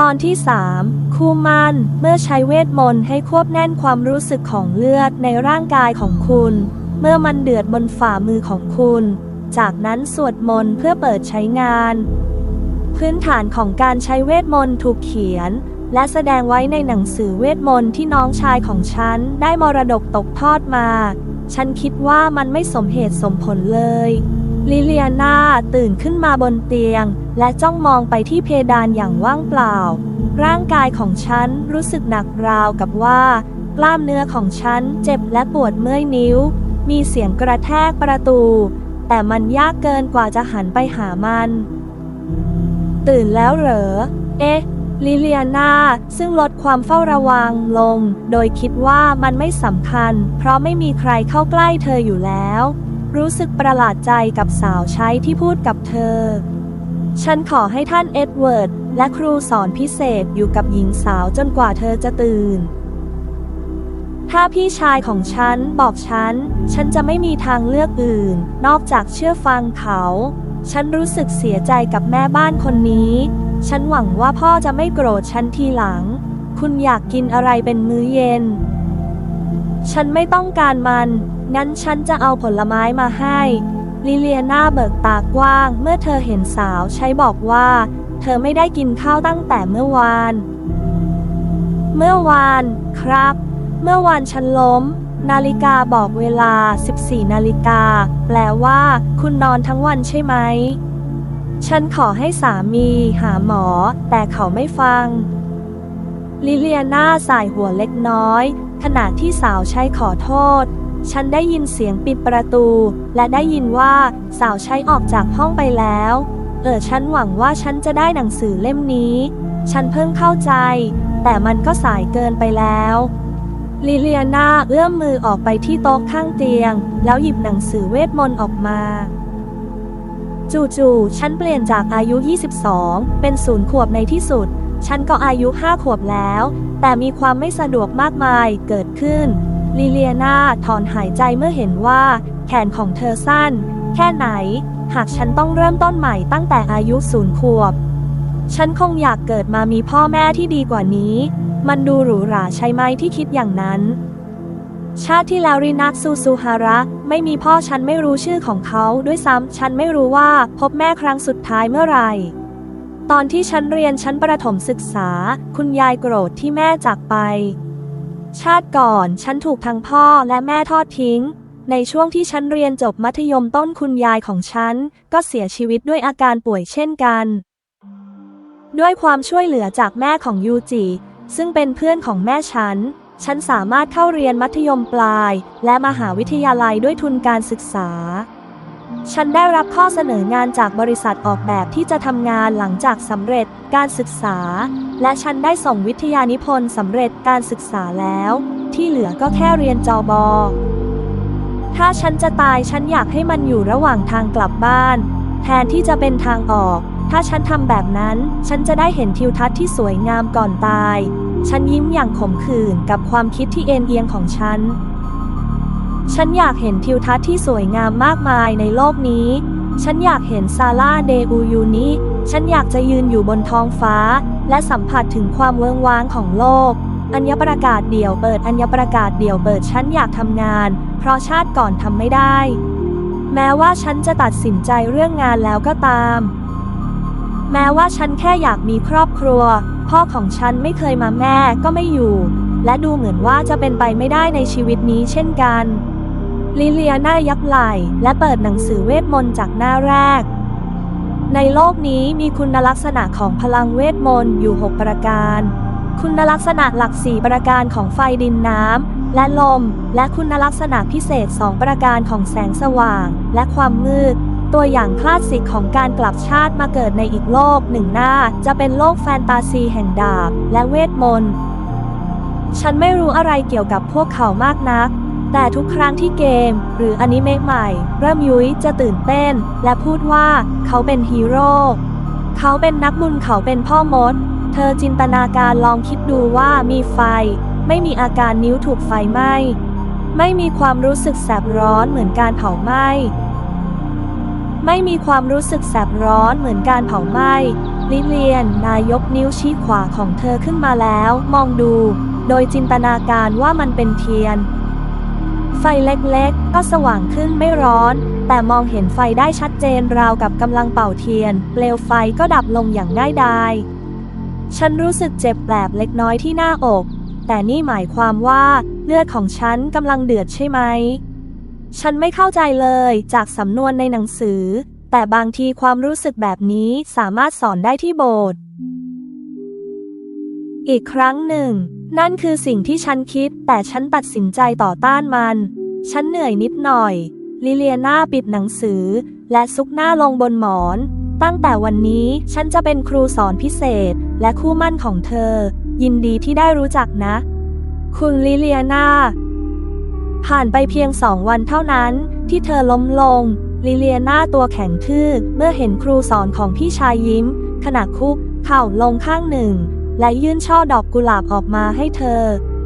ตอนที่ 3 คู่มันเมื่อใช้เวทมนต์ให้ควบแน่นความรู้สึกของเลือดในร่างกายของคุณ เมื่อมันเดือดบนฝ่ามือของคุณ จากนั้นสวดมนต์เพื่อเปิดใช้งาน พื้นฐานของการใช้เวทมนต์ถูกเขียน และแสดงไว้ในหนังสือเวทมนต์ที่น้องชายของฉันได้มรดกตกทอดมา ฉันคิดว่ามันไม่สมเหตุสมผลเลย ลิเลียนาตื่นขึ้นมาบนเตียง และจ้องมองไปที่เพดานอย่างว่างเปล่า ร่างกายของฉันรู้สึกหนักราวกับว่า กล้ามเนื้อของฉันเจ็บและปวดเมื่อยนิ้ว มีเสียงกระแทกประตู แต่มันยากเกินกว่าจะหันไปหามัน ตื่นแล้วเหรอ เอ๊ะลิเลียนาซึ่งลดความเฝ้าระวังลง โดยคิดว่ามันไม่สำคัญ เพราะไม่มีใครเข้าใกล้เธออยู่แล้ว รู้สึกประหลาดใจกับสาวใช้ที่พูดกับเธอ ฉันขอให้ท่านเอ็ดเวิร์ด และครูสอนพิเศษอยู่กับหญิงสาวจนกว่าเธอจะตื่น ถ้าพี่ชายของฉันบอกฉัน ฉันจะไม่มีทางเลือกอื่น นอกจากเชื่อฟังเขา ฉันรู้สึกเสียใจกับแม่บ้านคนนี้ ฉันหวังว่าพ่อจะไม่โกรธฉันทีหลัง คุณอยากกินอะไรเป็นมื้อเย็น ฉันไม่ต้องการมันงั้นฉันจะเอาผลไม้มาให้ ลิเลียนาเบิกตากว้าง เมื่อเธอเห็นสาวใช้บอกว่า เธอไม่ได้กินข้าวตั้งแต่เมื่อวาน เมื่อวาน ครับ เมื่อวานฉันล้ม นาฬิกาบอกเวลา 14 นาฬิกา แปลว่า คุณนอนทั้งวันใช่ไหม ฉันขอให้สามีหาหมอ แต่เขาไม่ฟัง ลิเลียนาสายหัวเล็กน้อย ขณะที่สาวใช้ขอโทษ ฉันได้ยินเสียงปิดประตู และได้ยินว่าสาวใช้ออกจากห้องไปแล้ว เออฉันหวังว่าฉันจะได้หนังสือเล่มนี้ ฉันเพิ่งเข้าใจ แต่มันก็สายเกินไปแล้ว ลิเลียนาเอื้อมมือออกไปที่โต๊ะข้างเตียง แล้วหยิบหนังสือเวทมนต์ออกมาจู่ๆ ฉันเปลี่ยนจากอายุ 22 เป็นศูนย์ขวบในที่สุด ฉันก็อายุ 5 ขวบแล้ว แต่มีความไม่สะดวกมากมายเกิดขึ้น ลิเลียนาถอนหายใจเมื่อเห็นว่า แขนของเธอสั้น แค่ไหน หากฉันต้องเริ่มต้นใหม่ตั้งแต่อายุศูนย์ขวบ ฉันคงอยากเกิดมามีพ่อแม่ที่ดีกว่านี้ มันดูหรูหราใช่ไหมที่คิดอย่างนั้น ชาติที่แล้วรินักซูซูฮาระ ไม่มีพ่อฉันไม่รู้ชื่อของเขาด้วยซ้ำฉันไม่รู้ว่าพบแม่ครั้งสุดท้ายเมื่อไหร่ตอนที่ฉันเรียนชั้นประถมศึกษา คุณยายโกรธที่แม่จากไป ชาติก่อนฉันถูกทั้งพ่อและแม่ทอดทิ้ง ในช่วงที่ฉันเรียนจบมัธยมต้นคุณยายของฉัน ก็เสียชีวิตด้วยอาการป่วยเช่นกัน ด้วยความช่วยเหลือจากแม่ของยูจิ ซึ่งเป็นเพื่อนของแม่ฉัน ฉันสามารถเข้าเรียนมัธยมปลาย และมหาวิทยาลัยด้วยทุนการศึกษา ฉันได้รับข้อเสนองานจากบริษัทออกแบบที่จะทำงานหลังจากสำเร็จการศึกษา และฉันได้ส่งวิทยานิพนธ์สำเร็จการศึกษาแล้ว ที่เหลือก็แค่เรียนจอบอ ถ้าฉันจะตายฉันอยากให้มันอยู่ระหว่างทางกลับบ้าน แทนที่จะเป็นทางออก ถ้าฉันทำแบบนั้น ฉันจะได้เห็นทิวทัศน์ที่สวยงามก่อนตาย ฉันยิ้มอย่างขมขื่นกับความคิดที่เอ็นเอียงของฉัน ฉันอยากเห็นทิวทัศน์ที่สวยงามมากมายในโลกนี้ ฉันอยากเห็นซาร่าเดอูยูนิฉันอยากจะยืนอยู่บนท้องฟ้า และสัมผัสถึงความเวิงว้างของโลก อัญญประกาศเดี่ยวเปิด อัญญประกาศเดี่ยวเปิด ฉันอยากทำงาน เพราะชาติก่อนทำไม่ได้ แม้ว่าฉันจะตัดสินใจเรื่องงานแล้วก็ตาม แม้ว่าฉันแค่อยากมีครอบครัว พ่อของฉันไม่เคยมาแม่ก็ไม่อยู่ และดูเหมือนว่าจะเป็นไปไม่ได้ในชีวิตนี้เช่นกัน ลิเลียนายับไหล่และเปิดหนังสือเวทมนต์จากหน้าแรก ในโลกนี้มีคุณลักษณะของพลังเวทมนต์อยู่ 6 ประการ คุณลักษณะหลัก 4 ประการของไฟดินน้ำและลม และคุณลักษณะพิเศษ 2 ประการของแสงสว่าง และความมืดตัวอย่างคลาสสิกของการกลับชาติมาเกิดในอีกโลกหนึ่งหน้า จะเป็นโลกแฟนตาซีแห่งดาบและเวทมนต์ ฉันไม่รู้อะไรเกี่ยวกับพวกเขามากนัก แต่ทุกครั้งที่เกม หรืออนิเมะใหม่ เริ่มยุ้ยจะตื่นเต้น และพูดว่าเขาเป็นฮีโร่เขาเป็นนักบุญเขาเป็นพ่อมด เธอจินตนาการลองคิดดูว่ามีไฟ ไม่มีอาการนิ้วถูกไฟไหม้ไม่มีความรู้สึกแสบร้อนเหมือนการเผาไหม้ไม่มีความรู้สึกแสบร้อนเหมือนการเผาไหม้ลิเลียนนายกนิ้วชี้ขวาของเธอขึ้นมาแล้ว มองดู โดยจินตนาการว่ามันเป็นเทียน ไฟเล็กๆ ก็สว่างขึ้นไม่ร้อน แต่มองเห็นไฟได้ชัดเจนราวกับกำลังเป่าเทียน เปลวไฟก็ดับลงอย่างง่ายดายฉันรู้สึกเจ็บแปลบเล็กน้อยที่หน้าอก แต่นี่หมายความว่าเลือดของฉันกำลังเดือดใช่ไหม ฉันไม่เข้าใจเลยจากสำนวนในหนังสือ แต่บางทีความรู้สึกแบบนี้สามารถสอนได้ที่โบสถ์อีกครั้งหนึ่ง นั่นคือสิ่งที่ฉันคิด แต่ฉันตัดสินใจต่อต้านมัน ฉันเหนื่อยนิดหน่อย ลิเลียนาปิดหนังสือ และซุกหน้าลงบนหมอน ตั้งแต่วันนี้ฉันจะเป็นครูสอนพิเศษ และคู่มั่นของเธอ ยินดีที่ได้รู้จักนะ คุณลิเลียนาผ่านไปเพียงสองวันเท่านั้นที่เธอล้มลง ลิเลียนาตัวแข็งทื่อเมื่อเห็นครูสอนของพี่ชายยิ้ม ขณะคุกเข่าลงข้างหนึ่ง และยื่นช่อดอกกุหลาบออกมาให้เธอ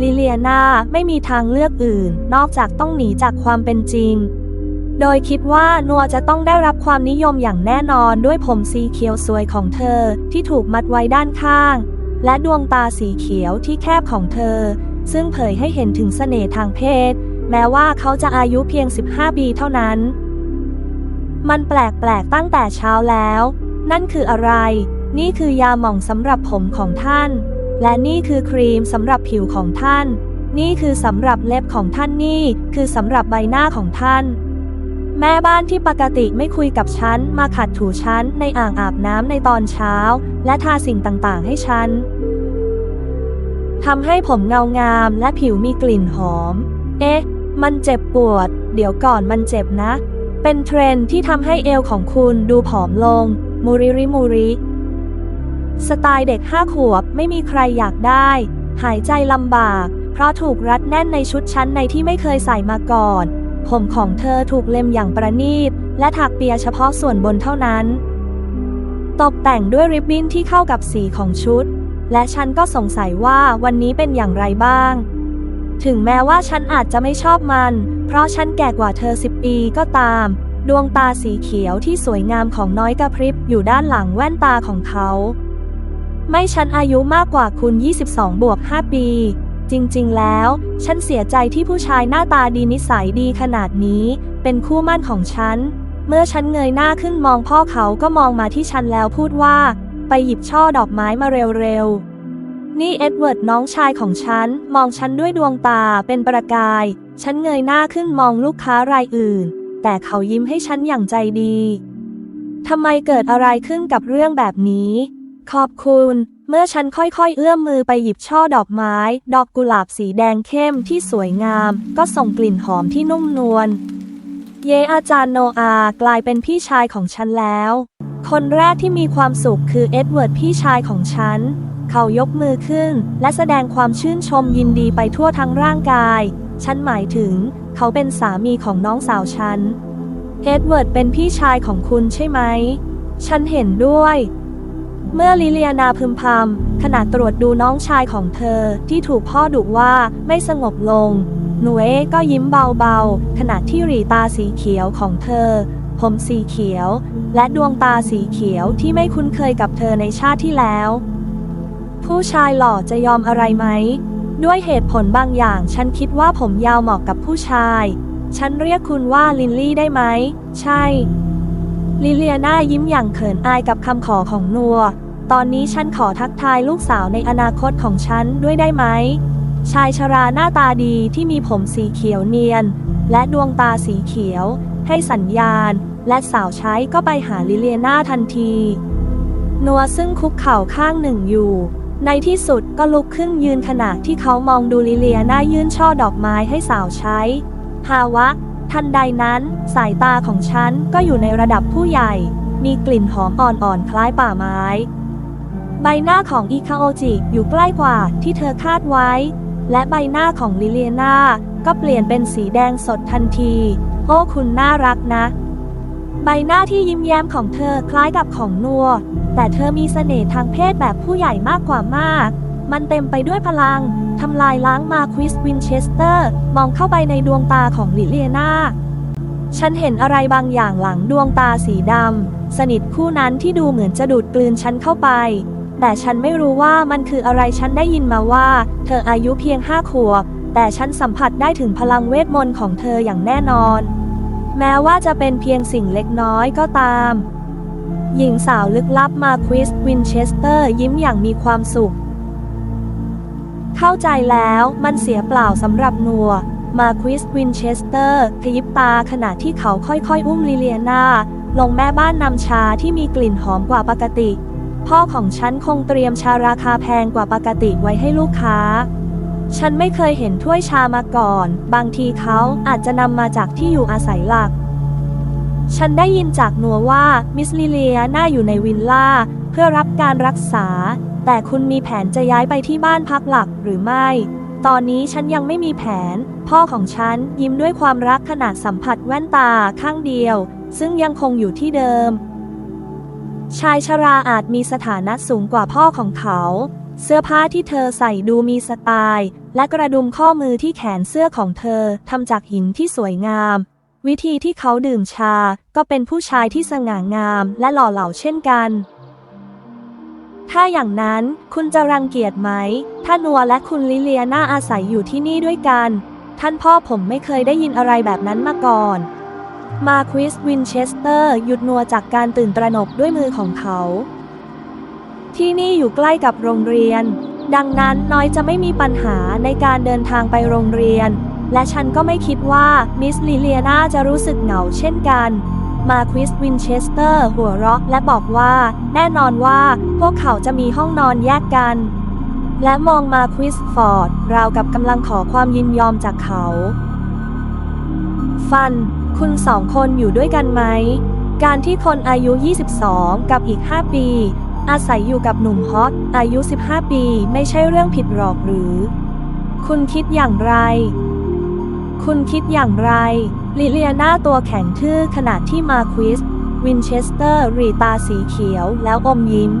ลิเลียนาไม่มีทางเลือกอื่น นอกจากต้องหนีจากความเป็นจริง โดยคิดว่านัวจะต้องได้รับความนิยมอย่างแน่นอนด้วยผมสีเขียวสวยของเธอที่ถูกมัดไว้ด้านข้าง และดวงตาสีเขียวที่แคบของเธอ ซึ่งเผยให้เห็นถึงเสน่ห์ทางเพศ แม้ว่าเขาจะอายุเพียง 15 ปีเท่านั้น มันแปลกๆตั้งแต่เช้าแล้ว นั่นคืออะไร นี่คือยาหม่องสำหรับผมของท่าน และนี่คือครีมสำหรับผิวของท่าน นี่คือสำหรับเล็บของท่านนี่ คือสำหรับใบหน้าของท่าน แม่บ้านที่ปกติไม่คุยกับฉัน มาขัดถูฉันในอ่างอาบน้ำในตอนเช้า และทาสิ่งต่างๆ ให้ฉันทำให้ผมเงางามและผิวมีกลิ่นหอม เอ๊ะ มันเจ็บปวด เดี๋ยวก่อนมันเจ็บนะ เป็นเทรนที่ทำให้เอวของคุณดูผอมลง มูริริมูริ สไตล์เด็กห้าขวบไม่มีใครอยากได้ หายใจลำบาก เพราะถูกรัดแน่นในชุดชั้นในที่ไม่เคยใส่มาก่อน ผมของเธอถูกเล็มอย่างประณีต และถักเปียเฉพาะส่วนบนเท่านั้น ตกแต่งด้วยริบบิ้นที่เข้ากับสีของชุด และฉันก็สงสัยว่าวันนี้เป็นอย่างไรบ้าง ถึงแม้ว่าฉันอาจจะไม่ชอบมัน เพราะฉันแก่กว่าเธอสิบปีก็ตาม ดวงตาสีเขียวที่สวยงามของน้อยกระพริบอยู่ด้านหลังแว่นตาของเขา ไม่ฉันอายุมากกว่าคุณ 22 บวก 5 ปี จริงๆ แล้ว ฉันเสียใจที่ผู้ชายหน้าตาดีนิสัยดีขนาดนี้ เป็นคู่มั่นของฉัน เมื่อฉันเงยหน้าขึ้นมองพ่อเขาก็มองมาที่ฉันแล้วพูดว่า ไปหยิบช่อดอกไม้มาเร็วๆ นี่เอ็ดเวิร์ดน้องชายของฉัน มองฉันด้วยดวงตาเป็นประกาย ฉันเงยหน้าขึ้นมองลูกค้ารายอื่น แต่เขายิ้มให้ฉันอย่างใจดีทำไมเกิดอะไรขึ้นกับเรื่องแบบนี้ ขอบคุณ เมื่อฉันค่อยๆ เอื้อมมือไปหยิบช่อดอกไม้ ดอกกุหลาบสีแดงเข้มที่สวยงาม ก็ส่งกลิ่นหอมที่นุ่มนวล เยอาจารย์โนอากลายเป็นพี่ชายของฉันแล้ว คนแรกที่มีความสุขคือเอ็ดเวิร์ดพี่ชายของฉัน เขายกมือขึ้น และแสดงความชื่นชมยินดีไปทั่วทั้งร่างกาย ฉันหมายถึง เขาเป็นสามีของน้องสาวฉัน เอ็ดเวิร์ดเป็นพี่ชายของคุณใช่ไหม ฉันเห็นด้วย เมื่อลิเลียนาพึมพำขณะตรวจดูน้องชายของเธอที่ถูกพ่อดุว่าไม่สงบลง หนูเอก็ยิ้มเบาๆ ขณะที่หรีตาสีเขียวของเธอ ผมสีเขียว และดวงตาสีเขียวที่ไม่คุ้นเคยกับเธอในชาติที่แล้ว ผู้ชายหล่อจะยอมอะไรไหม ด้วยเหตุผลบางอย่างฉันคิดว่าผมยาวเหมาะกับผู้ชาย ฉันเรียกคุณว่าลินลี่ได้ไหม ใช่ ลิเลียนายิ้มอย่างเขินอายกับคำขอของนัว ตอนนี้ฉันขอทักทายลูกสาวในอนาคตของฉันด้วยได้ไหม ชายชราหน้าตาดีที่มีผมสีเขียวเนียน และดวงตาสีเขียว ให้สัญญาณ และสาวใช้ก็ไปหาลิเลียนาทันที นัวซึ่งคุกเข่าข้างหนึ่งอยู่ ในที่สุดก็ลุกขึ้นยืนขณะที่เขามองดูลิเลียนายื่นช่อดอกไม้ให้สาวใช้ฮาวะ ทันใดนั้น สายตาของฉันก็อยู่ในระดับผู้ใหญ่ มีกลิ่นหอมอ่อนๆ คล้ายป่าไม้ ใบหน้าของอิคาโอจิอยู่ใกล้กว่าที่เธอคาดไว้ และใบหน้าของลิเลียนาก็เปลี่ยนเป็นสีแดงสดทันที โอ้คุณน่ารักนะ ใบหน้าที่ยิ้มแย้มของเธอคล้ายกับของนัว แต่เธอมีเสน่ห์ทางเพศแบบผู้ใหญ่มากกว่ามาก มันเต็มไปด้วยพลัง ทำลายล้างมาควิสวินเชสเตอร์ มองเข้าไปในดวงตาของลิเลียนาฉันเห็นอะไรบางอย่างหลังดวงตาสีดำ สนิทคู่นั้นที่ดูเหมือนจะดูดกลืนฉันเข้าไป แต่ฉันไม่รู้ว่ามันคืออะไรฉันได้ยินมาว่า เธออายุเพียงห้าขวบ แต่ฉันสัมผัสได้ถึงพลังเวทมนต์ของเธออย่างแน่นอน แม้ว่าจะเป็นเพียงสิ่งเล็กน้อยก็ตาม หญิงสาวลึกลับมาควิสวินเชสเตอร์ยิ้มอย่างมีความสุข เข้าใจแล้วมันเสียเปล่าสำหรับนัว มาควิสวินเชสเตอร์ขยิบตาขณะที่เขาค่อยๆ อุ้มลิเลียนาลงแม่บ้านนำชาที่มีกลิ่นหอมกว่าปกติ พ่อของฉันคงเตรียมชาราคาแพงกว่าปกติไว้ให้ลูกค้า ฉันไม่เคยเห็นถ้วยชามาก่อน บางทีเขาอาจจะนำมาจากที่อยู่อาศัยหลัก ฉันได้ยินจากนัวว่ามิสลิเลียน่าอยู่ในวิลล่าเพื่อรับการรักษา แต่คุณมีแผนจะย้ายไปที่บ้านพักหลักหรือไม่ ตอนนี้ฉันยังไม่มีแผน พ่อของฉันยิ้มด้วยความรักขณะสัมผัสแว่นตาข้างเดียว ซึ่งยังคงอยู่ที่เดิม ชายชราอาจมีสถานะสูงกว่าพ่อของเขา เสื้อผ้าที่เธอใส่ดูมีสไตล์ และกระดุมข้อมือที่แขนเสื้อของเธอทำจากหินที่สวยงาม วิธีที่เขาดื่มชาก็เป็นผู้ชายที่สง่างามและหล่อเหลาเช่นกัน ถ้าอย่างนั้นคุณจะรังเกียจไหม ถ้านัวและคุณลิเลียน่าอาศัยอยู่ที่นี่ด้วยกัน ท่านพ่อผมไม่เคยได้ยินอะไรแบบนั้นมาก่อน มาควิสวินเชสเตอร์หยุดนัวจากการตื่นตระหนกด้วยมือของเขา ที่นี่อยู่ใกล้กับโรงเรียน ดังนั้นน้อยจะไม่มีปัญหาในการเดินทางไปโรงเรียน และฉันก็ไม่คิดว่ามิสลิเลียนาจะรู้สึกเหงาเช่นกัน มาควิสวินเชสเตอร์หัวเราะและบอกว่า แน่นอนว่าพวกเขาจะมีห้องนอนแยกกัน และมองมาควิสฟอร์ด ราวกับกำลังขอความยินยอมจากเขา ฟัน คุณสองคนอยู่ด้วยกันไหม การที่คนอายุ 22 กับอีก 5 ปี อาศัยอยู่กับหนุ่มฮอตอายุ 15 ปีไม่ใช่เรื่องผิดหรอกหรือ คุณคิดอย่างไร คุณคิดอย่างไร ลิเลียนาตัวแข็งทื่อขณะที่มาควิส วินเชสเตอร์ รีตาสีเขียวแล้วอมยิ้ม